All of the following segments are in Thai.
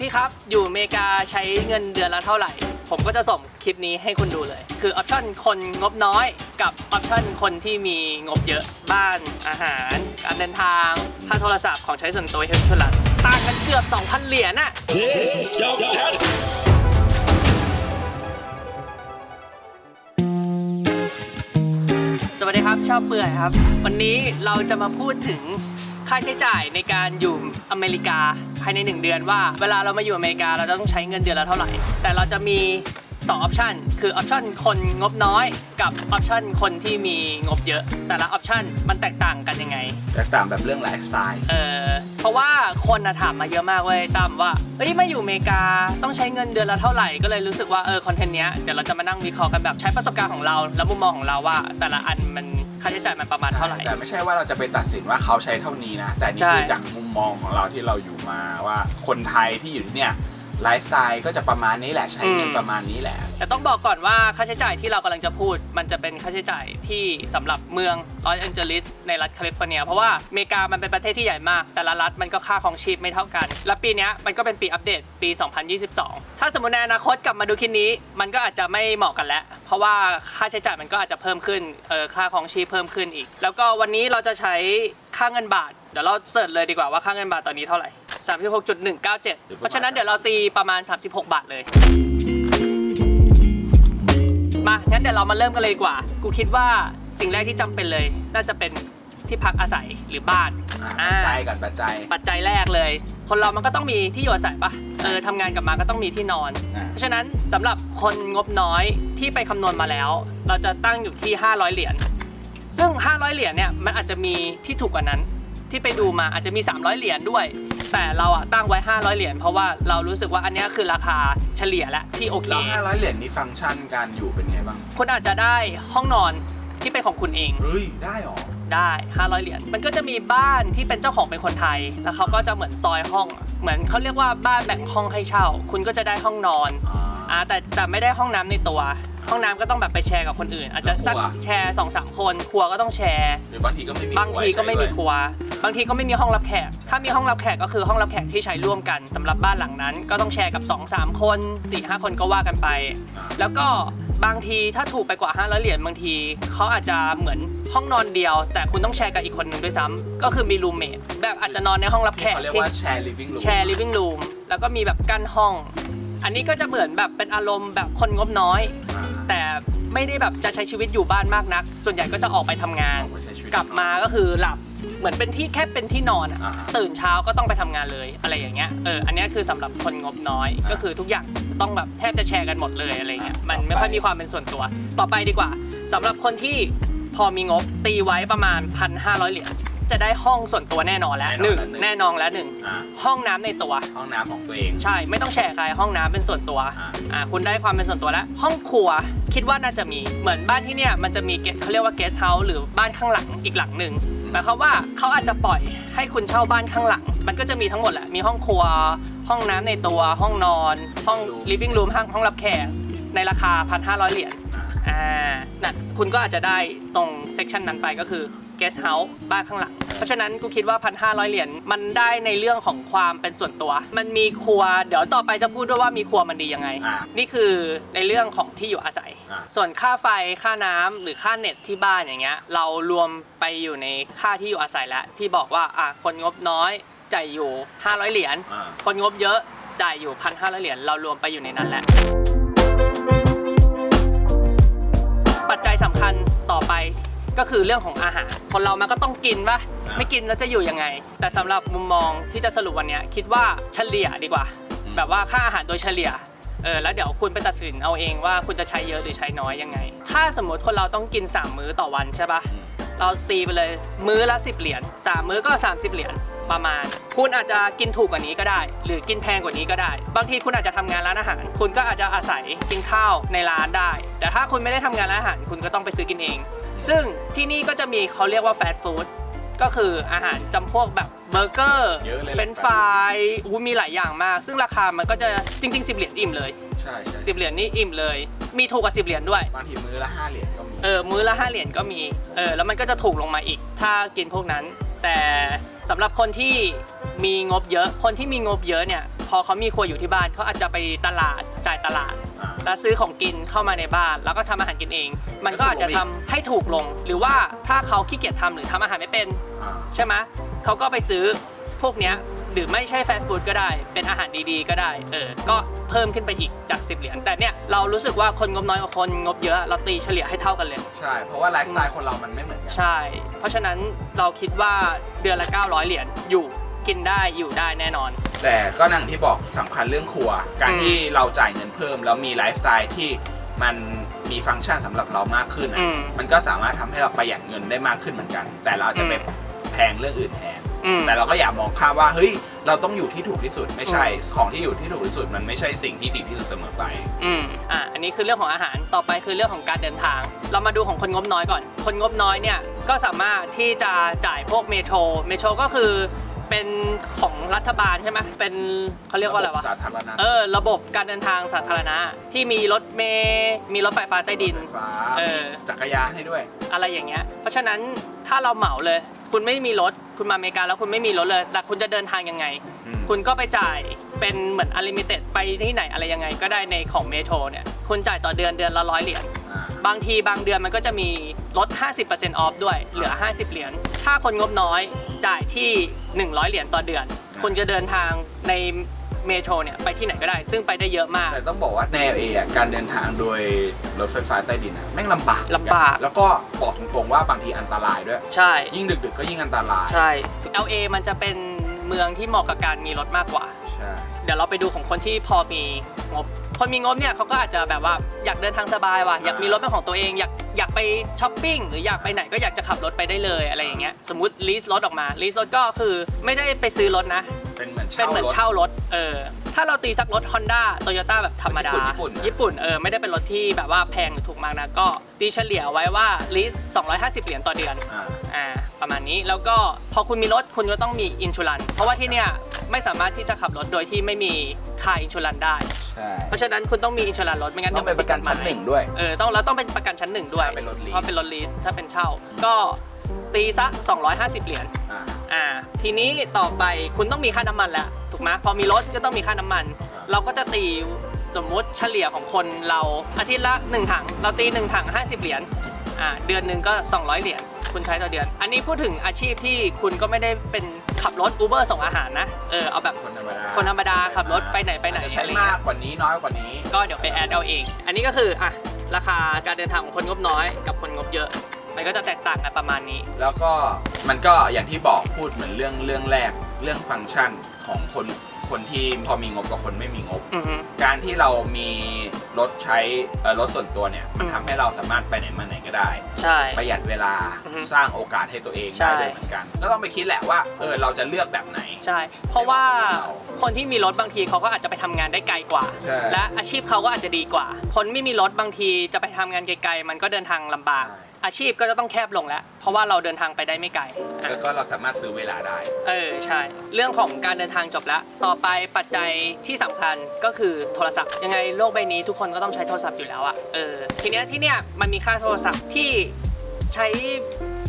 พี่ครับ อยู่อเมริกาใช้เงินเดือนละเท่าไหร่ ผมก็จะส่งคลิปนี้ให้คุณดูเลย คือออปชั่นคนงบน้อยกับออปชั่นคนที่มีงบเยอะบ้านอาหาร การเดินทางค่าโทรศัพท์ของใช้ส่วนตัวเฮลท์ลันต่างกันเกือบ 2,000 เหรียญน่ะสวัสดีครับชอบเปื่อยครับ วันนี้เราจะมาพูดถึง ค่าใช้จ่ายในการอยู่อเมริกาภายใน 1 เดือนว่า เวลาเรามาอยู่อเมริกาเราจะต้องใช้เงินเดือนละเท่าไหร่ แต่เราจะมี2ออปชันคือออปชันคนงบน้อยกับออปชันคนที่มีงบเยอะ แต่ละออปชันมันแตกต่างกันยังไง แตกต่างแบบเรื่องไลฟ์สไตล์ เออเพ ราะว่าคนนะถามมาเยอะมากเว้ยตั้มว่าเฮ้ยมาอยู่อเมริกาต้องใช้เงินเดือนละเท่าไหร่ก็เลยรู้สึกว่าเออคอนเทนต์เนี้ยเดี๋ยวเราจะมานั่งวิเคราะห์กันแบบใช้ประสบการณ์ของเราและมุมมองของเราว่า แต่ละอันมันค่าใช้จ่ายมันประมาณเท่าไหร่ แต่ไม่ใช่ว่าเราจะไปตัดสินว่าเขาใช้เท่านี้นะแต่นี่คือจากมุมมองของเราที่เราอยู่มาว่าคนไทยที่อยู่ที่เนี่ย ไลฟ์สไตล์ก็จะประมาณนี้แหละใช้เงินประมาณนี้แหละ แต่ต้องบอกก่อนว่าค่าใช้จ่ายที่เรากำลังจะพูด มันจะเป็นค่าใช้จ่ายที่สำหรับเมืองลอสแอนเจลิสในรัฐแคลิฟอร์เนีย เพราะว่าอเมริกามันเป็นประเทศที่ใหญ่มาก แต่ละรัฐมันก็ค่าของชีพไม่เท่ากัน และปีเนี้ยมันก็เป็นปีอัปเดตปี 2022 ถ้าสมมติในอนาคตกลับมาดูคลิปนี้ มันก็อาจจะไม่เหมาะกันแล้ว เพราะว่าค่าใช้จ่ายมันก็อาจจะเพิ่มขึ้นเออค่าของชีพเพิ่มขึ้นอีก แล้วก็วันนี้เราจะใช้ค่าเงินบาทเดี๋ยวเราเสิร์ชเลยดีกว่าว่าค่าเงินบาทตอนนี้เท่าไหร่ 36.197 เพราะฉะนั้นเดี๋ยวเราตีประมาณ 36 บาทเลย มางั้นเดี๋ยวเรามาเริ่มกันเลยดีกว่า กูคิดว่าสิ่งแรกที่จำเป็นเลย น่าจะเป็นที่พักอาศัยหรือบ้านอ่า ปัจจัยกับปัจจัย ปัจจัยแรกเลย คนเรามันก็ต้องมีที่อยู่อาศัยปะเออทำงานกลับมาก็ต้องมีที่นอน อ่า เพราะฉะนั้นสำหรับคนงบน้อยที่ไปคำนวณมาแล้ว เราจะตั้งอยู่ที่ 500 เหรียญ ซึ่ง 500 เหรียญเนี่ยมันอาจจะมีที่ถูกกว่านั้น ที่ไปดูมาอาจจะมี 300 เหรียญด้วย แต่เราอะตั้งไว้ 500 เหรียญเพราะว่าเรารู้สึกว่าอันเนี้ยคือราคาเฉลี่ยและที่โอเค แล้ว500 เหรียญนี่ฟังก์ชันการอยู่เป็นไงบ้าง คุณอาจจะได้ห้องนอนที่เป็นของคุณเองเฮ้ย ได้หรอ ได้ 500 เหรียญมันก็จะมีบ้านที่เป็นเจ้าของเป็นคนไทย แล้วเขาก็จะเหมือนซอยห้อง เหมือนเขาเรียกว่าบ้านแบ่งห้องให้เช่า คุณก็จะได้ห้องนอนอ่าอ่าแต่แต่ไม่ได้ห้องน้ำในตัว ห้องน้ำก็ต้องแบบไปแชร์กับคนอื่น อาจจะสักครัว แชร์2อสคนครัวก็ต้องแชร์ หรือบางทีก็ไม่มีบางทีก็ไม่มีคครัวรัว บางทีก็ไม่มีห้องรับแขก ถ้ามีห้องรับแขกก็คือห้องรับแขกที่ใช้ร่วมกันสำหรับบ้านหลังนั้น ก็ต้องแชร์กับ 2-3 คน4-5คนก็ว่ากันไป แล้วก็บางทีถ้าถูกไปกว่า 500 เหรียญบางทีเขาอาจจะเหมือนห้องนอนเดียว แต่คุณต้องแชร์กับอีกคนหนึ่งด้วยซ้ำก็คือมีรูมเมทแบบอาจจะนอนในห้องรับแขก เขาเรียกที่ว่าแชร์ living room แชร์ living room แล้วก็มีแบบกั้นห้อง อันนี้ก็จะเหมือนแบบเป็นอารมณ์แบบคนงบน้อยอ่าแต่ไม่ได้แบบจะใช้ชีวิตอยู่บ้านมากนัก ส่วนใหญ่ก็จะออกไปทำงานเอาไว้ใช้ชีวิต กลับมาก็คือหลับ เหมือนเป็นที่แค่เป็นที่นอนอะอ่า ตื่นเช้าก็ต้องไปทำงานเลยอะไรอย่างเงี้ยเอออันเนี้ยคือสำหรับคนงบน้อยอ่าก็คือทุกอย่างจะต้องแบบแทบจะแชร์กันหมดเลยอะไรเงี้ยอ่ามันต่อไปไม่ค่อยมีความเป็นส่วนตัว ต่อไปดีกว่าสำหรับคนที่พอมีงบตีไว้ประมาณ 1,500 เหรียญจะได้ห้องส่วนตัวแน่นอนแล้วหนึ่งแน่นอนแล้วหนึ่งอ่าห้องน้ำในตัว ห้องน้ำของตัวเอง ใช่ไม่ต้องแชร์ใครห้องน้ำเป็นส่วนตัวอ่า อ่าคุณได้ความเป็นส่วนตัวแล้วห้องครัวคิดว่าน่าจะมีเหมือนบ้านที่เนี่ยมันจะมีเกเขาเรียกว่าเกสเฮาส์หรือบ้านข้างหลังอีกหลังหนึ่งห มายความว่าเขาอาจจะปล่อยให้คุณเช่าบ้านข้างหลัง มันก็จะมีทั้งหมดแหละ มีห้องครัว ห้องน้ำในตัว ห้องนอน ห้อง living room ห้องห้องรับแขก ในราคา 1,500 เหรียญ อ่านั่นคุณก็อาจจะได้ตรงเซกชันนั้นไปก็คือ guest house บ้านข้างหลัง เพราะฉะนั้นกูคิดว่า 1,500 เหรียญมันได้ในเรื่องของความเป็นส่วนตัว มันมีครัว เดี๋ยวต่อไปจะพูดด้วยว่ามีครัวมันดียังไง อ่านี่คือในเรื่องของที่อยู่อาศัย อ่า ส่วนค่าไฟค่าน้ำหรือค่าเน็ตที่บ้านอย่างเงี้ย เรารวมไปอยู่ในค่าที่อยู่อาศัยแล้วที่บอกว่าอะคนงบน้อยจ่ายอยู่ 500 เหรียญอ่า คนงบเยอะจ่ายอยู่ 1,500 เหรียญเรารวมไปอยู่ในนั้นแหละ ก็คือเรื่องของอาหาร คนเรามันก็ต้องกินปะอ่าไม่กินแล้วจะอยู่ยังไง แต่สำหรับมุมมองที่จะสรุปวันเนี้ยคิดว่าเฉลี่ยดีกว่าอืมแบบว่าค่าอาหารโดยเฉลี่ยเออแล้วเดี๋ยวคุณไปตัดสินเอาเองว่าคุณจะใช้เยอะหรือใช้น้อยยังไง ถ้าสมมติคนเราต้องกิน 3 มื้อต่อวันใช่ปะอืมเราตีไปเลยมื้อละ 10 เหรียญสามมื้อก็ 30 เหรียญประมาณ คุณอาจจะกินถูกกว่านี้ก็ได้ หรือกินแพงกว่านี้ก็ได้ บางทีคุณอาจจะทำงานร้านอาหาร คุณก็อาจจะอาศัยกินข้าวในร้านได้ แต่ถ้าคุณไม่ได้ทำงานร้านอาหาร คุณก็ต้องไปซื้อกินเอง ซึ่งที่นี่ก็จะมีเขาเรียกว่าแฟสต์ฟู้ดก็คืออาหารจำพวกแบบเบอร์เกอร์เยอะเลยแหละ เป็นฟรายอู้มีหลายอย่างมาก ซึ่งราคามันก็จะจริงๆ 10 เหรียญอิ่มเลย ใช่ใช่10 เหรียญนี่อิ่มเลย มีถูกกว่า 10 เหรียญด้วย บางทีมื้อละ5เหรียญก็มีเออ มื้อละ 5 เหรียญก็มี เออ แล้วมันก็จะถูกลงมาอีก ถ้ากินพวกนั้น แต่สำหรับคนที่มีงบเยอะ คนที่มีงบเยอะเนี่ย พออเขามีครัวอยู่ที่บ้านเขาอาจจะไปตลาดจ่ายตลาด อ่า แล้วซื้อของกินเข้ามาในบ้าน แล้วก็ทำอาหารกินเอง มันก็อาจจะทำให้ถูกลง หรือว่าถ้าเขาขี้เกียจทำหรือทำอาหารไม่เป็น อ่าใช่ไหมเขาก็ไปซื้อพวกเนี้ยหรือไม่ใช่แฟร์ฟู้ดก็ได้ เป็นอาหารดีๆ ก็ได้ เออ ก็เพิ่มขึ้นไปอีกจาก 10 เหรียญ แต่เนี่ยเรารู้สึกว่าคนงบน้อยกับคนงบเยอะ เราตีเฉลี่ยให้เท่ากันเลย ใช่ เพราะว่าไลฟ์สไตล์คนเรามันไม่เหมือนกัน ใช่ เพราะฉะนั้นเราคิดว่าเดือนละ 900 เหรียญอยู่ กินได้อยู่ได้แน่นอน แต่ก็นั่งที่บอกสำคัญเรื่องครัว การอืมที่เราจ่ายเงินเพิ่ม แล้วมีไลฟ์สไตล์ที่มันมีฟังก์ชันสำหรับเรามากขึ้นอะอืมมันก็สามารถทำให้เราประหยัดเงินได้มากขึ้นเหมือนกัน แต่เราจะไปอืม แพงเรื่องอื่นแทน อืม แต่เราก็อย่ามองภาพว่าเฮ้ยเราต้องอยู่ที่ถูกที่สุดไม่ใช่ ของที่อยู่ที่ถูกที่สุดมันไม่ใช่สิ่งที่ดีที่สุดเสมอไป อืมอะอันนี้คือเรื่องของอาหาร ต่อไปคือเรื่องของการเดินทาง เรามาดูของคนงบน้อยก่อน คนงบน้อยเนี่ยก็สามารถที่จะจ่ายพวกเมโทร เมโทรก็คือ เป็นของรัฐบาลใช่ไหมเป็นเขาเรียกว่าอะไรวะ สาธารณะเออ ระบบการเดินทางสาธารณะ ที่มีรถเมล์มีรถไฟฟ้าใต้ดิน ไฟฟ้าเออ จักรยานให้ด้วย อะไรอย่างเงี้ย เพราะฉะนั้นถ้าเราเหมาเลย คุณไม่มีรถ คุณมาอเมริกาแล้วคุณไม่มีรถเลย แต่คุณจะเดินทางยังไง อืม คุณก็ไปจ่ายเป็นเหมือนอ n l ลิมิเต็ดไปที่ไหนอะไรยังไง ก็ได้ในของเมโทรเนี่ย คุณจ่ายต่อเดือนเดือนละร้อยเหรียญอ่า บางทีบางเดือนมันก็จะมีลด 50%ออฟด้วยเหลือ 50 เหรียญ ถ้าคนงบน้อยจ่ายที่ 100 เหรียญต่อเดือน คุณจะเดินทางในเมโทรเนี่ยไปที่ไหนก็ได้ ซึ่งไปได้เยอะมาก แต่ต้องบอกว่าใน LA อะการเดินทางโดยรถไฟฟ้าใต้ดินอะแม่งลำบากลำบาก แล้วก็บอกตรงๆว่าบางทีอันตรายด้วย ใช่ ยิ่งดึกๆก็ยิ่งอันตรายใช่ LA มันจะเป็นเมืองที่เหมาะกับการมีรถมากกว่า ใช่ เดี๋ยวเราไปดูของคนที่พอมีงบ คนมีงบเนี่ยเขาก็อาจจะแบบว่าอยากเดินทางสบายว่ะอยากมีรถเป็นของตัวเองอยากอยากไปช้อปปิ้งหรืออยากไปไหนก็อยากจะขับรถไปได้เลยอะไรอย่างเงี้ยสมมติลีสรถออกมาลีสรถก็คือไม่ได้ไปซื้อรถนะ เป็นเหมือนเป็นเช่าเหมือนรถ เช่ารถเออถ้าเราตีสักรถ Honda Toyota แบบธรรมดาญี่ปุ่นญี่ปุ่น ญี่ปุ่นเออไม่ได้เป็นรถที่แบบว่าแพงหรือถูกมากนะก็ตีเฉลี่ยไว้ว่าลีส250 เหรียญต่อเดือนอ่าอ่า ประมาณนี้ แล้วก็พอคุณมีรถคุณก็ต้องมีอินชูรัน เพราะว่าที่เนี่ยไม่สามารถที่จะขับรถโดยที่ไม่มีค่าอินชูรันได้ ใช่ เพราะฉะนั้นคุณต้องมีอินชูรันรถไม่งั้นต้องเป็นประกันชั้นหนึ่งด้วย เออต้องแล้วต้องเป็นประกันชั้นหนึ่งด้วยถ้าเป็นรถลีส เพราะเป็นรถลีสถ้าเป็นเช่า ก็ตีซะ 250 เหรียญ อ่า อ่า ทีนี้ต่อไปคุณต้องมีค่าน้ำมันแล้วถูกไหมพอมีรถก็ต้องมีค่าน้ำมันครับเราก็จะตีสมมุติเฉลี่ยของคนเราอาทิตย์ละ 1 ถัง เราตี 1 ถัง 50 เหรียญ อ่า เดือนหนึ่งก็ 200 เหรียญ คุณใช้ต่อเดือน อันนี้พูดถึงอาชีพที่คุณก็ไม่ได้เป็นขับรถ Uber ส่งอาหารนะ เออเอาแบบคนธรรมดาคนธรรมดาขับรถไปไหนไปไหนอาจจะใช้อะไรเงี้ยมากกว่านี้น้อยกว่านี้ก็เดี๋ยวไปแอดเอาเอง อันนี้ก็คืออะราคาการเดินทางของคนงบน้อยกับคนงบเยอะ มันก็จะแตกต่างกันประมาณนี้ แล้วก็มันก็อย่างที่บอกพูดเหมือนเรื่องเรื่องแรกเรื่องฟังก์ชันของคน คนที่พอมีงบกับคนไม่มีงบ อือฮึ การที่เรามีรถใช้เอ่อรถส่วนตัวเนี่ยมันอืม ทำให้เราสามารถไปไหนมาไหนก็ได้ ใช่ ประหยัดเวลาอือฮึสร้างโอกาสให้ตัวเองใช่ ได้ด้วยเหมือนกัน ก็ต้องไปคิดแหละว่าเออเราจะเลือกแบบไหน ใช่ เพราะว่าให้เหมาะสมกับเราคนที่มีรถบางทีเขาก็อาจจะไปทำงานได้ไกลกว่า ใช่ และอาชีพเขาก็อาจจะดีกว่า คนไม่มีรถบางทีจะไปทำงานไกลๆ มันก็เดินทางลำบาก ใช่ อาชีพก็จะต้องแคบลงแล้ว เพราะว่าเราเดินทางไปได้ไม่ไกลอะแล้วก็เราสามารถซื้อเวลาได้ เออใช่ เรื่องของการเดินทางจบแล้ว ต่อไปปัจจัยที่สำคัญก็คือโทรศัพท์ ยังไงโลกใบนี้ทุกคนก็ต้องใช้โทรศัพท์อยู่แล้วอะเออทีเนี้ยที่เนี้ยมันมีค่าโทรศัพท์ที่ใช้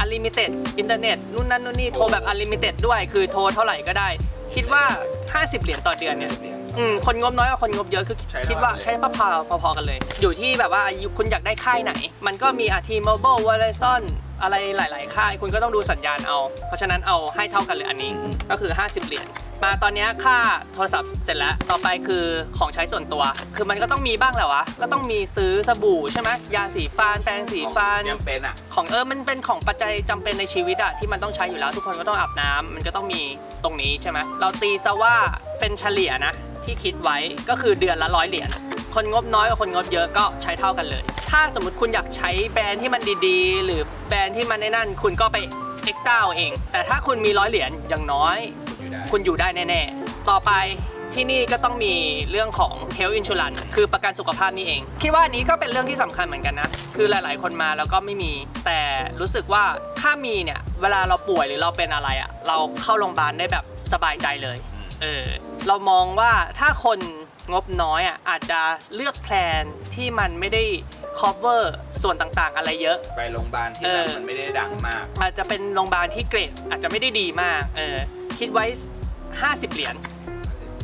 unlimited อินเทอร์เน็ตนู่นนั่นนู่นนี่โทรแบบ unlimited ด้วย คือโทรเท่าไหร่ก็ได้ คิดว่า 50 เหรียญต่อเดือนเนี่ย อืมคนงบน้อยกับคนงบเยอะคือใช้คิดว่าเท่ากันเลย ใช้พอๆพอๆกันเลย อยู่ที่แบบว่าคุณอยากได้ค่ายไหน มันก็มีอาทีโมบิลวอลเลซอนอะไรหลาย ๆ ค่าย คุณก็ต้องดูสัญญาณเอา เพราะฉะนั้นเอาให้เท่ากันเลยอันนี้ก็คือ 50 เหรียญมาตอนเนี้ยค่าโทรศัพท์เสร็จแล้วต่อไปคือของใช้ส่วนตัว คือมันก็ต้องมีบ้างแหละวะก็ต้องมีซื้อสบู่ใช่ไหมยาสีฟันแปรงสีฟัน ยังเป็นอะ ของเออ มันเป็นของปัจจัยจำเป็นในชีวิตอะที่มันต้องใช้อยู่แล้ว ทุกคนก็ต้องอาบน้ำมันก็ต้องมีตรงนี้ใช่ไหมเราตีซะว่าเป็นเฉลี่ยนะ ที่คิดไว้ก็คือเดือนละร้อยเหรียญคนงบน้อยกับคนงบเยอะก็ใช้เท่ากันเลย ถ้าสมมติคุณอยากใช้แบรนด์ที่มันดีๆ หรือแบรนด์ที่มันในนั่น คุณก็ไปเอ็กซ์ต้าเอง แต่ถ้าคุณมีร้อยเหรียญอย่างน้อย คุณอยู่ได้แน่ๆ ต่อไปที่นี่ก็ต้องมีเรื่องของ health insurance คือประกันสุขภาพนี่เอง คิดว่าอันนี้ก็เป็นเรื่องที่สำคัญเหมือนกันนะ คือหลายๆ คนมาแล้วก็ไม่มี แต่รู้สึกว่าถ้ามีเนี่ย เวลาเราป่วยหรือเราเป็นอะไรอะ่ะ เราเข้าโรงพยาบาลได้แบบสบายใจเลย เออ เรามองว่าถ้าคนงบน้อยอะอาจจะเลือกแพลนที่มันไม่ได้ cover ส่วนต่างๆ อะไรเยอะ ไปโรงพยาบาลที่เออแบบมันไม่ได้ดังมาก อาจจะเป็นโรงพยาบาลที่เกรดอาจจะไม่ได้ดีมากเออคิดไว้ 50 เหรียญ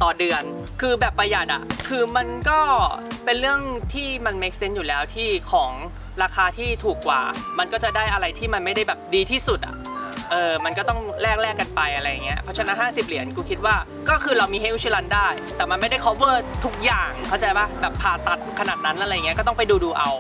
ต่อเดือน คือแบบประหยัดอะคือมันก็เป็นเรื่องที่มัน make sense อยู่แล้วที่ของราคาที่ถูกกว่า มันก็จะได้อะไรที่มันไม่ได้แบบดีที่สุดอะ เออมันก็ต้องแลกแลกกันไปอะไรอย่างเงี้ยเพราะฉะนั้น 50 เหรียญกูคิดว่าก็คือเรามีเฮลชิลันได้ แต่มันไม่ได้ cover ทุกอย่างเข้าใจปะแบบผ่าตัดขนาดนั้นอะไรเงี้ยก็ต้องไปดูดูเอา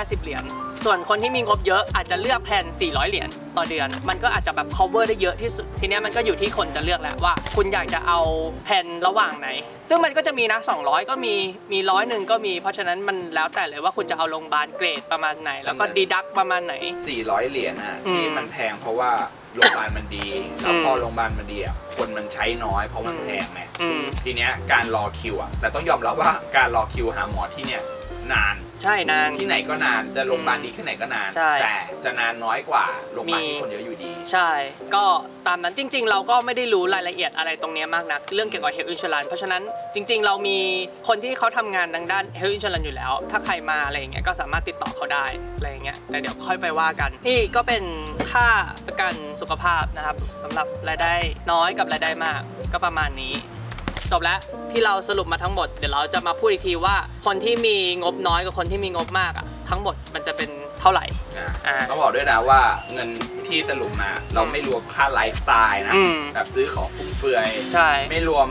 50 เหรียญ ส่วนคนที่มีงบเยอะอาจจะเลือกแผน400 เหรียญต่อเดือน มันก็อาจจะแบบ cover ได้เยอะที่สุด ทีเนี้ยมันก็อยู่ที่คนจะเลือกแหละว่า คุณอยากจะเอาแผนระหว่างไหน ซึ่งมันก็จะมีนะ 200 ก็มี มีร้อยหนึ่งก็มี เพราะฉะนั้นมันแล้วแต่เลยว่าคุณจะเอาโรงพยาบาลเกรดประมาณไหน แล้วก็ดีดักประมาณไหน 400 เหรียญอะอืมที่มันแพงเพราะว่าโรงพยาบาลมันดีแล้วพออืมโรงพยาบาลมันดีอะคนมันใช้น้อยเพราะมันแพงไงอืมทีเนี้ยการรอคิวอะแต่ต้องยอมรับว่าการรอคิวหาหมอที่เนี่ยนาน ใช่นาน ที่ไหนก็นานจะโรงพยาบาลดีแค่ไหนก็นาน ใช่ แต่จะนานน้อยกว่าโรงพยาบาลมีที่คนเยอะอยู่ดี ใช่ ก็ตามนั้นจริง ๆ เราก็ไม่ได้รู้รายละเอียดอะไรตรงเนี้ยมากนัก เรื่องเกี่ยวกับ health insurance เพราะฉะนั้นจริง ๆ เรามีคนที่เขาทำงานทางด้าน health insurance อยู่แล้ว ถ้าใครมาอะไรอย่างเงี้ยก็สามารถติดต่อเขาได้อะไรอย่างเงี้ยแต่เดี๋ยวค่อยไปว่ากัน นี่ก็เป็นค่าประกันสุขภาพนะครับสำหรับรายได้น้อยกับรายได้มากก็ประมาณนี้ จบแล้วที่เราสรุปมาทั้งหมด เดี๋ยวเราจะมาพูดอีกทีว่า คนที่มีงบน้อยกับคนที่มีงบมากอะทั้งหมดมันจะเป็นเท่าไหร่ อ่าต้องบอกด้วยนะว่าเงินที่สรุปมาเราไม่รวมค่าไลฟ์สไตล์นะ อืม แบบซื้อของฟุ่มเฟือย ใช่ ไม่รวม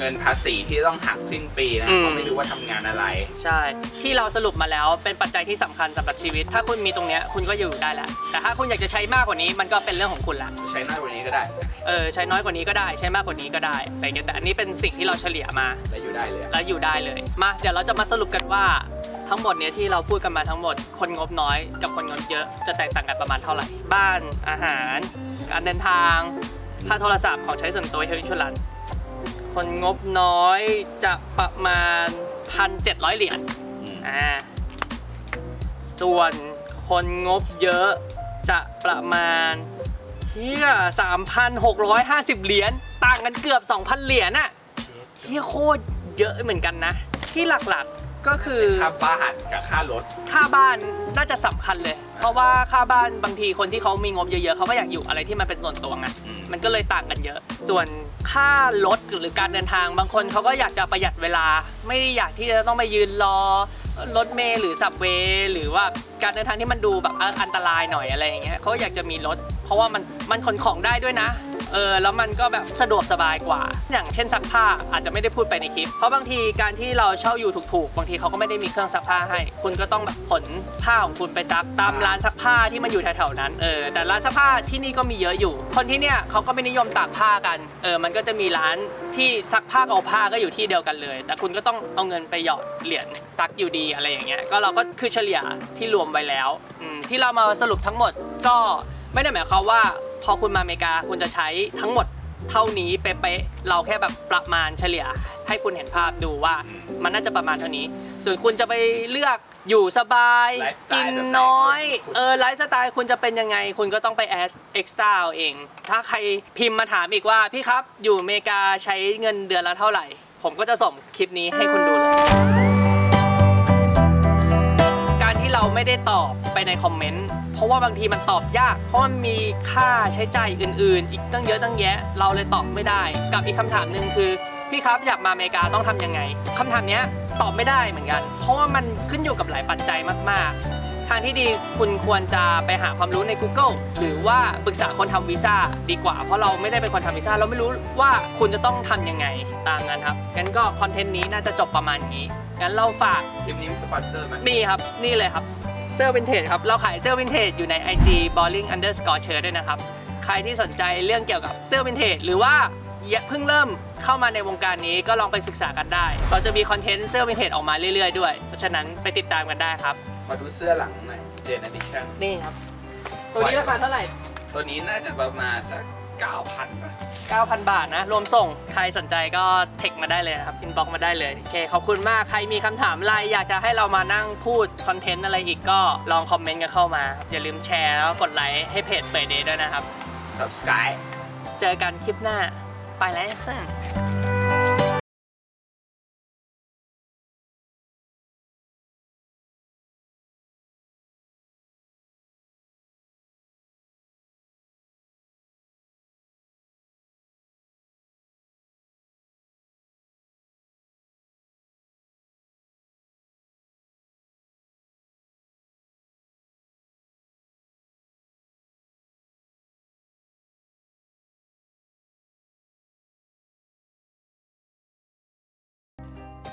เงินภาษีที่ต้องหักสิ้นปีนะอืม เพราะไม่รู้ว่าทำงานอะไร ใช่ ที่เราสรุปมาแล้วเป็นปัจจัยที่สำคัญสำหรับชีวิต ถ้าคุณมีตรงเนี้ยคุณก็อยู่ได้แล้วแต่ถ้าคุณอยากจะใช้มากกว่านี้มันก็เป็นเรื่องของคุณละใช้น้อยกว่านี้ก็ได้ เออใช้น้อยกว่านี้ก็ได้ใช้มากกว่านี้ก็ได้อะไรเงี้ยแต่อันนี้เป็นสิ่งที่เราเฉลี่ยมา และอยู่ได้เลยอะแล้วอยู่ได้เลย มา เดี๋ยวเราจะมาสรุปกันว่า ทั้งหมดเนี้ยที่เราพูดกันมาทั้งหมด คนงบน้อยกับคนงบเยอะจะแตกต่างกันประมาณเท่าไหร่ บ้านอาหาร การเดินทางค่าโทรศัพท์ของใช้ส่วนตัวเฮลท์ชลัน คนงบน้อยจะประมาณ 1,700 เหรียญอืมอ่าส่วนคนงบเยอะจะประมาณเที่ย3,650 เหรียญต่างกันเกือบ 2,000 เหรียญอะเที่ยโคตรเยอะเหมือนกันนะ ที่หลักๆก็คือ ค่าบ้านกับค่ารถ ค่าบ้านน่าจะสำคัญเลย เพราะว่าค่าบ้านบางทีคนที่เขามีงบเยอะๆเขาก็อยากอยู่อะไรที่มันเป็นส่วนตัวไงอื มันก็เลยต่างกันเยอะ ส่วนค่ารถหรือการเดินทางบางคนเขาก็อยากจะประหยัดเวลา ไม่ได้อยากที่จะต้องไปยืนรอรถเมล์หรือสับเวย์หรือว่าการเดินทางที่มันดูแบบอันตรายหน่อยอะไรอย่างเงี้ยเขาอยากจะมีรถ เพราะว่ามันมันขนของได้ด้วยนะ เออแล้วมันก็แบบสะดวกสบายกว่า อย่างเช่นซักผ้าอาจจะไม่ได้พูดไปในคลิป เพราะบางทีการที่เราเช่าอยู่ถูกๆ บางทีเขาก็ไม่ได้มีเครื่องซักผ้าให้ คุณก็ต้องแบบขนผ้าของคุณไปซักตามร้านซักผ้าที่มันอยู่แถวๆนั้นเออแต่ร้านซักผ้าที่นี่ก็มีเยอะอยู่ คนที่เนี่ยเขาก็ไม่นิยมตากผ้ากันเออมันก็จะมีร้านที่ซักผ้าเอาผ้าก็อยู่ที่เดียวกันเลย แต่คุณก็ต้องเอาเงินไปหยอดเหรียญซักอยู่ดีอะไรอย่างเงี้ยก็เราก็คือเฉลี่ยที่รวมไว้แล้วที่เรามาสรุปทั้งหมดก็ไม่ได้หมายความว่า พอคุณมาอเมริกาคุณจะใช้ทั้งหมดเท่านี้เป๊ะๆเราแค่แบบประมาณเฉลี่ย ให้คุณเห็นภาพดูว่ามันน่าจะประมาณเท่านี้ ส่วนคุณจะไปเลือกอยู่สบายไลฟ์สไตล์กินแบบไหนน้อยคุณเออไลฟ์สไตล์คุณจะเป็นยังไง คุณก็ต้องไปแอดเอ็กซ์ตร้าเอง ถ้าใครพิมพ์มาถามอีกว่า พี่ครับอยู่อเมริกาใช้เงินเดือนละเท่าไหร่ ผมก็จะส่งคลิปนี้ให้คุณดูเลย การที่เราไม่ได้ตอบไปในคอมเมนต์เพ ราะว่าบางทีมันตอบยาก เพราะมันมีค่าใช้จ่ายอื่น ๆ อีกตั้งเยอะตั้งแยะ เราเลยตอบไม่ได้ กับอีกคำถามหนึ่งคือพี่ครับอยากมาอเมริกาต้องทำยังไงคำถามนี้ตอบไม่ได้เหมือนกัน เพราะว่ามันขึ้นอยู่กับหลายปัจจัยมาก ๆ ทางที่ดีคุณควรจะไปหาความรู้ใน Google หรือว่าปรึกษาคนทำวีซ่าดีกว่า เพราะเราไม่ได้เป็นคนทำวีซ่าเราไม่รู้ว่าคุณจะต้องทำยังไงตามนั้นครับงั้นก็คอนเทนต์นี้น่าจะจบประมาณนี้ งั้นเราฝากคลิปนี้มีสปอนเซอร์ไหมมีครับ นี่เลยครับ เสื้อวินเทจครับ เราขายเสื้อวินเทจอยู่ใน IG balling underscore shirt ด้วยนะครับ ใครที่สนใจเรื่องเกี่ยวกับเสื้อวินเทจหรือว่าอย่าเพิ่งเริ่มเข้ามาในวงการนี้ก็ลองไปศึกษากันได้ เราจะมีคอนเทนต์เสื้อวินเทจออกมาเรื่อยๆด้วย เพราะฉะนั้นไปติดตามกันได้ครับ ขอดูเสื้อหลังหน่อย Jane Edition นี่ครับ ตัวนี้ราคาเท่าไหร่ ตัวนี้น่าจะประมาณสัก 9,000ป่ะ9,000 บาทนะ รวมส่ง ใครสนใจก็เทคมาได้เลยนะครับ อินบ็อกมาได้เลย โอเค ขอบคุณมาก ใครมีคำถามอะไร อยากจะให้เรามานั่งพูด คอนเทนต์อะไรอีกก็ลองคอมเมนต์กันเข้ามาครับอย่าลืมแชร์แล้วก็กดไลค์ให้เพจเปิดเดย์ด้วยนะครับกับ Sky เจอกันคลิปหน้า ไปแล้ว Bye.